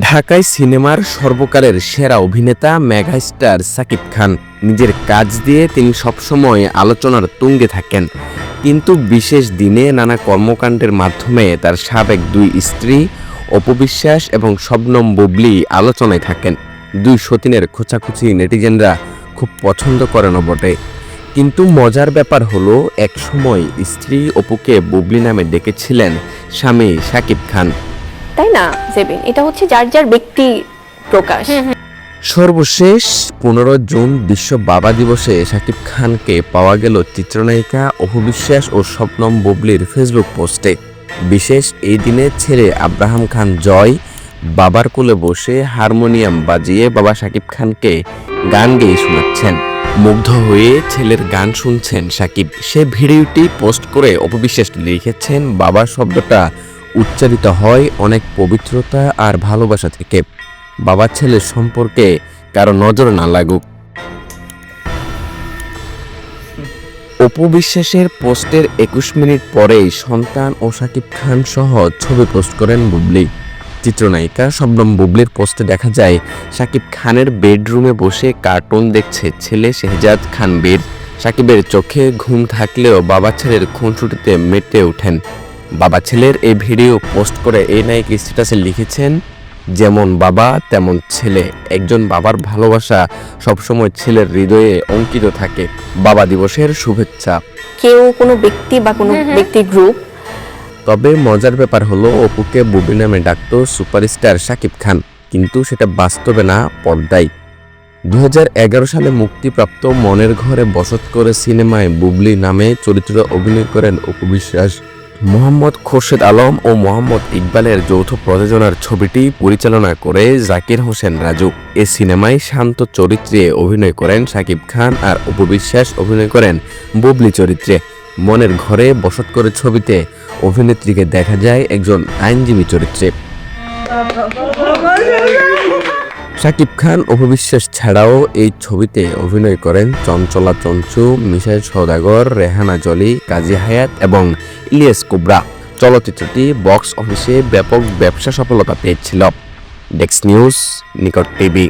ঢাকায় সিনেমার সর্বকালের সেরা অভিনেতা মেগাস্টার সাকিব খান। নিজের কাজ দিয়ে তিনি সবসময় আলোচনার তুঙ্গে থাকেন। কিন্তু বিশেষ দিনে নানা কর্মকাণ্ডের মাধ্যমে তার সাবেক দুই স্ত্রী অপবিশ্বাস এবং শবনম বুবলি আলোচনায় থাকেন। দুই সতীনের খোঁচাখুচি নেটিজেনরা খুব পছন্দ করেন বটে। কিন্তু মজার ব্যাপার হলো, একসময় স্ত্রী অপুকে বুবলি নামে ডেকেছিলেন স্বামী সাকিব খান। তাই না জেবিন? এটা হচ্ছে যার যার ব্যক্তি প্রকাশ। সর্বশেষ পনেরো জুন বিশ্ব বাবা দিবসে শাকিব খানকে পাওয়া গেল চিত্রনায়িকা অপবিশ্বাস ও স্বপ্নম বুবলির ফেসবুক পোস্টে। বিশেষ এই দিনে ছেলে আব্রাহাম খান জয় বাবার কোলে বসে হারমোনিয়াম বাজিয়ে বাবা শাকিব খানকে গান গেয়ে শোনাচ্ছেন। মুগ্ধ হয়ে ছেলের গান শুনছেন সাকিব সে ভিডিওটি পোস্ট করে অপবিশ্বাস লিখেছেন বাবা শব্দটা উচ্চারিত হয় অনেক পবিত্রতা আর ভালোবাসা থেকে। বাবা ছেলের সম্পর্কে কারও নজর না লাগুক। অপবিশ্বাসের পোস্টের একুশ মিনিট পরেই সন্তান ও সাকিব খান সহ ছবি পোস্ট করেন বুবলি। চিত্রনায়িকা শবনম বুবলির পোস্টে দেখা যায়, সাকিব খানের বেডরুমে বসে কার্টুন দেখছে ছেলে শেহজাদ খান বীর সাকিবের চোখে ঘুম থাকলেও বাবা ছেলের খুনসুটিতে মেতে ওঠেন। বাবা ছেলের এই ভিডিও পোস্ট করে এই নায়ক স্ট্যাটাসে লিখেছেন যেমন বাবা তেমন ছেলে। একজন বাবার ভালোবাসা সবসময় ছেলের হৃদয়ে অঙ্কিত থাকে। বাবা দিবসের শুভেচ্ছা। কেউ কোনো ব্যক্তি বা কোনো ব্যক্তি গ্রুপ তবে মজার ব্যাপার হলো অপুকে বুবলি নামে ডাকতো সুপারস্টার শাকিব খান কিন্তু সেটা বাস্তবে না পর্দায়। দু হাজার এগারো সালে মুক্তিপ্রাপ্ত মনের ঘরে বসত করে সিনেমায় বুবলি নামে চরিত্রে অভিনয় করেন অপু বিশ্বাস। মোহাম্মদ খোরশেদ আলম ও মোহাম্মদ ইকবালের যৌথ প্রযোজনার ছবিটি পরিচালনা করে জাকির হোসেন রাজু। এ সিনেমায় শান্ত চরিত্রে অভিনয় করেন শাকিব খান আর অপু বিশ্বাস অভিনয় করেন বুবলি চরিত্রে। মনের ঘরে বসত করে ছবিতে অভিনেত্রীকে দেখা যায় একজন আইনজীবী চরিত্রে। শাকিব খান অপবিশ্বাস ছাড়াও এই ছবিতে অভিনয় করেন চঞ্চলা চঞ্চু মিশাই সৌদাগর রেহানা জলি, কাজী হায়াত এবং ইলিয়াস কুবরা। চলচ্চিত্রটি বক্স অফিসে ব্যাপক ব্যবসা সফলতা পেয়েছিল। ডেক্স নিউজ, নিকট টিভি।